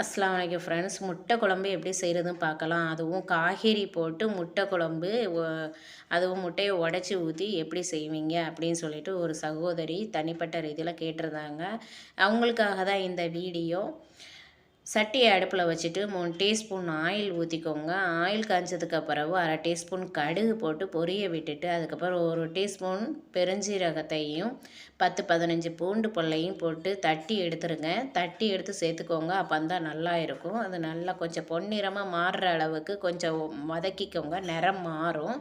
அஸ்லாம் வலைக்கம் ஃப்ரெண்ட்ஸ். முட்டை குழம்பு எப்படி செய்கிறதுன்னு பார்க்கலாம். அதுவும் காய்கறி போட்டு முட்டை குழம்பு அதுவும் முட்டையை உடச்சி ஊற்றி எப்படி செய்வீங்க அப்படின்னு சொல்லிட்டு ஒரு சகோதரி தனிப்பட்ட ரீதியில் கேட்டிருந்தாங்க. அவங்களுக்காக தான் இந்த வீடியோ. சட்டியை அடுப்பில் வச்சுட்டு மூணு டீஸ்பூன் ஆயில் ஊற்றிக்கோங்க. ஆயில் காய்ச்சதுக்கு பிறகு அரை டீஸ்பூன் கடுகு போட்டு பொரிய விட்டுட்டு அதுக்கப்புறம் ஒரு டீஸ்பூன் பெருஞ்சீரகத்தையும் பத்து பதினஞ்சு பூண்டு பொல்லையும் போட்டு தட்டி எடுத்துருங்க. தட்டி எடுத்து சேர்த்துக்கோங்க. அப்போ தான் நல்லா இருக்கும். அது நல்லா கொஞ்சம் பொன்னிறமாக மாறுற அளவுக்கு கொஞ்சம் வதக்கிக்கோங்க. நிறம் மாறும்.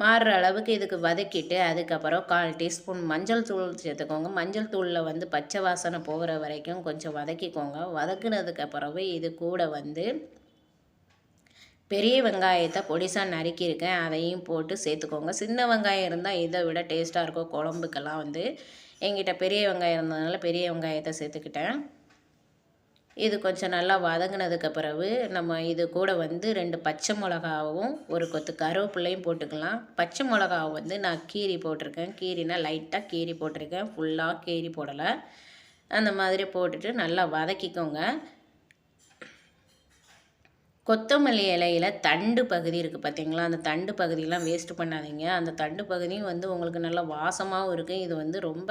மாறுற அளவுக்கு இதுக்கு வதக்கிட்டு அதுக்கப்புறம் கால் டீஸ்பூன் மஞ்சள் தூள் சேர்த்துக்கோங்க. மஞ்சள் தூளில் வந்து பச்சை வாசனை போகிற வரைக்கும் கொஞ்சம் வதக்கிக்கோங்க. வதக்குனதுக்கு பிறகு இது கூட வந்து பெரிய வெங்காயத்தை பொடிசாக நறுக்கியிருக்கேன். அதையும் போட்டு சேர்த்துக்கோங்க. சின்ன வெங்காயம் இருந்தால் இதை விட டேஸ்ட்டாக இருக்கும். குழம்புக்கெல்லாம் வந்து எங்கிட்ட பெரிய வெங்காயம் இருந்ததுனால பெரிய வெங்காயத்தை சேர்த்துக்கிட்டேன். இது கொஞ்சம் நல்லா வதங்கினதுக்கு பிறகு நம்ம இது கூட வந்து ரெண்டு பச்சை மிளகாவும் ஒரு கொத்து கருவேப்பிள்ளையும் போட்டுக்கலாம். பச்சை மிளகாவை வந்து நான் கீரி போட்டிருக்கேன். கீரினா லைட்டாக கீரி போட்டிருக்கேன். ஃபுல்லாக கீரி போடலை. அந்த மாதிரி போட்டுட்டு நல்லா வதக்கிக்கோங்க. கொத்தமல்லி இலையில் தண்டு பகுதி இருக்குது பார்த்தீங்களா அந்த தண்டு பகுதியெலாம் வேஸ்ட்டு பண்ணாதீங்க. அந்த தண்டு பகுதியும் வந்து உங்களுக்கு நல்லா வாசமாகவும் இருக்குது இது வந்து ரொம்ப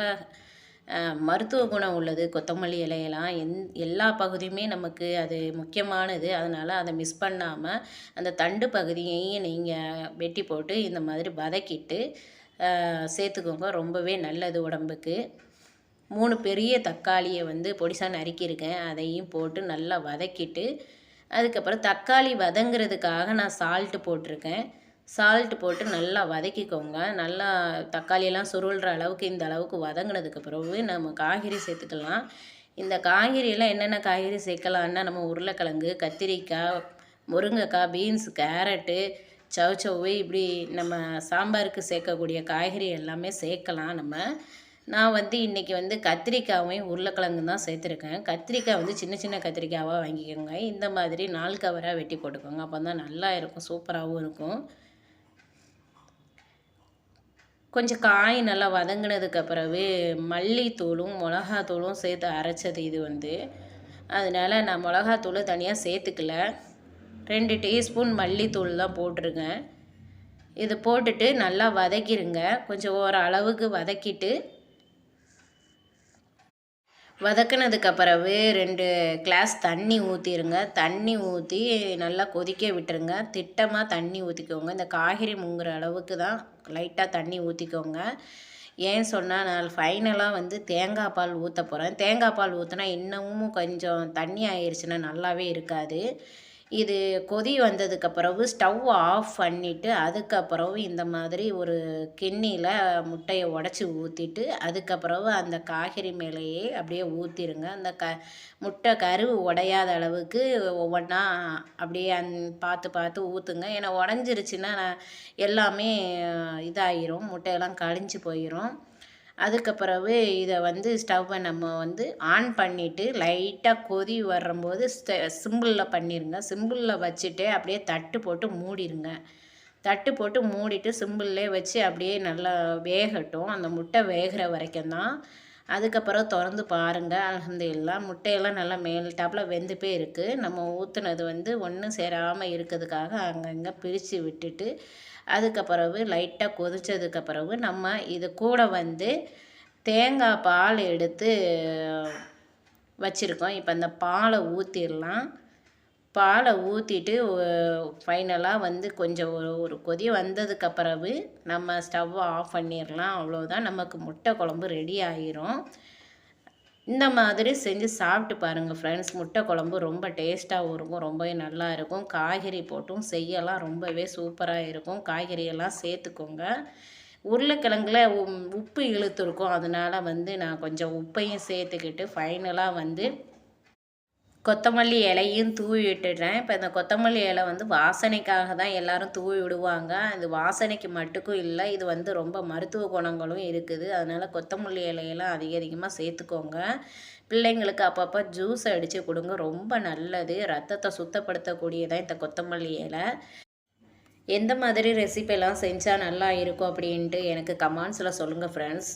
மருத்துவ குணம் உள்ளது கொத்தமல்லி இலையெல்லாம் எந் எல்லா பகுதியுமே நமக்கு அது முக்கியமானது. அதனால் அதை மிஸ் பண்ணாமல் அந்த தண்டு பகுதியையும் நீங்கள் வெட்டி போட்டு இந்த மாதிரி வதக்கிட்டு சேர்த்துக்கோங்க. ரொம்பவே நல்லது உடம்புக்கு. மூணு பெரிய தக்காளியை வந்து பொடிசாக நறுக்கியிருக்கேன். அதையும் போட்டு நல்லா வதக்கிட்டு அதுக்கப்புறம் தக்காளி வதங்கிறதுக்காக நான் சால்ட்டு போட்டிருக்கேன். சால்ட் போட்டு நல்லா வதக்கிக்கோங்க. நல்லா தக்காளியெல்லாம் சுருள்கிற அளவுக்கு இந்த அளவுக்கு வதங்கினதுக்கு பிறகு நம்ம காய்கறி சேர்த்துக்கலாம். இந்த காய்கறியெல்லாம் என்னென்ன காய்கறி சேர்க்கலான்னா நம்ம உருளைக்கிழங்கு கத்திரிக்காய் முருங்கைக்காய் பீன்ஸ் கேரட்டு சவுச்சவ்வு இப்படி நம்ம சாம்பாருக்கு சேர்க்கக்கூடிய காய்கறி எல்லாமே சேர்க்கலாம் நம்ம. நான் வந்து இன்றைக்கி வந்து கத்திரிக்காயும் உருளைக்கிழங்கு தான் சேர்த்துருக்கேன். கத்திரிக்காய் வந்து சின்ன சின்ன கத்திரிக்காவாக வாங்கிக்கோங்க. இந்த மாதிரி நாலு கவராக வெட்டி போட்டுக்கோங்க. அப்போ தான் நல்லா இருக்கும் சூப்பராகவும் இருக்கும். கொஞ்சம் காய் நல்லா வதங்கினதுக்கு பிறகு மல்லித்தூளும் மிளகாத்தூளும் சேர்த்து அரைச்சது இது வந்து. அதனால் நான் மிளகாத்தூள் தனியாக சேர்த்துக்கல. ரெண்டு டீஸ்பூன் மல்லித்தூள் தான் போட்டிருக்கேன். இது போட்டுட்டு நல்லா வதக்கிடுங்க கொஞ்சம் ஒரு அளவுக்கு வதக்கிட்டு வதக்குனதுக்கு பிறகு ரெண்டு கிளாஸ் தண்ணி ஊற்றிடுங்க தண்ணி ஊற்றி நல்லா கொதிக்க விட்டுருங்க. திட்டமாக தண்ணி ஊற்றிக்கோங்க இந்த காய்கறி முங்குற அளவுக்கு தான் லைட்டாக தண்ணி ஊற்றிக்கோங்க ஏன் சொன்னால் நான் ஃபைனலாக வந்து தேங்காய் பால் ஊற்ற போகிறேன் தேங்காய் பால் ஊற்றினா இன்னமும் கொஞ்சம் தண்ணி ஆயிடுச்சுன்னா நல்லாவே இருக்காது. இது கொதி வந்ததுக்கு பிறகு ஸ்டவ் ஆஃப் பண்ணிவிட்டு அதுக்கப்புறம் இந்த மாதிரி ஒரு கிண்ணியில் முட்டையை உடச்சி ஊற்றிட்டு அதுக்கப்புறம் அந்த காய்கறி மேலேயே அப்படியே ஊற்றிடுங்க அந்த க முட்டை கரு உடையாத அளவுக்கு ஒவ்வொன்றா அப்படியே அந் பார்த்து பார்த்து ஊற்றுங்க ஏன்னா உடஞ்சிருச்சுன்னா எல்லாமே இதாகிரும் முட்டையெல்லாம் கழிஞ்சு போயிடும் அதுக்கு பிறகு இதை வந்து ஸ்டவ்வை நம்ம வந்து ஆன் பண்ணிவிட்டு லைட்டாக கொதி வரும்போது சிம்பிளில் பண்ணிடுங்க சிம்பிளில் வச்சுட்டு அப்படியே தட்டு போட்டு மூடிடுங்க தட்டு போட்டு மூடிட்டு சிம்பிள்லே வச்சு அப்படியே நல்லா வேகட்டும். அந்த முட்டை வேகிற வரைக்கும் தான். அதுக்கப்புறம் திறந்து பாருங்கள் எல்லாம் முட்டையெல்லாம் நல்லா மேல் டாப்பில் வெந்து போய் இருக்குது நம்ம ஊற்றுனது வந்து ஒன்றும் சேராமல் இருக்கிறதுக்காக அங்கங்கே பிரித்து விட்டுட்டு அதுக்கு பிறகு லைட்டாக கொதித்ததுக்கு பிறகு நம்ம இது கூட வந்து தேங்காய் பால் எடுத்து வச்சுருக்கோம். இப்போ அந்த பாலை ஊற்றிடலாம் பாலை ஊற்றிட்டு ஃபைனலாக வந்து கொஞ்சம் ஒரு ஒரு கொதி வந்ததுக்கு பிறகு நம்ம ஸ்டவ்வை ஆஃப் பண்ணிடலாம். அவ்வளோதான் நமக்கு முட்டை குழம்பு ரெடி ஆகிரும் இந்த மாதிரி செஞ்சு சாப்பிட்டு பாருங்கள் ஃப்ரெண்ட்ஸ் முட்டை குழம்பு ரொம்ப டேஸ்ட்டாகவும் இருக்கும் ரொம்பவே நல்லா இருக்கும். காய்கறி போட்டும் செய்யலாம் ரொம்பவே சூப்பராக இருக்கும். காய்கறியெல்லாம் சேர்த்துக்கோங்க. உருளைக்கிழங்குல உப்பு இழுத்துருக்கும். அதனால் வந்து நான் கொஞ்சம் உப்பையும் சேர்த்துக்கிட்டு ஃபைனலாக வந்து கொத்தமல்லி இலையும் தூவி விட்டுடுறேன். இப்போ இந்த கொத்தமல்லி இலை வந்து வாசனைக்காக தான் எல்லோரும் தூவி விடுவாங்க. இது வாசனைக்கு மட்டுக்கும் இல்லை இது வந்து ரொம்ப மருத்துவ குணங்களும் இருக்குது. அதனால் கொத்தமல்லி இலையெல்லாம் அதிக அதிகமாக சேர்த்துக்கோங்க. பிள்ளைங்களுக்கு அப்பப்போ ஜூஸ் அடித்து கொடுங்க. ரொம்ப நல்லது. ரத்தத்தை சுத்தப்படுத்தக்கூடியதான் இந்த கொத்தமல்லி இலை. எந்த மாதிரி ரெசிபியெல்லாம் செஞ்சால் நல்லா இருக்கும் அப்படின்ட்டு எனக்கு கமெண்ட்ஸில் சொல்லுங்கள் ஃப்ரெண்ட்ஸ்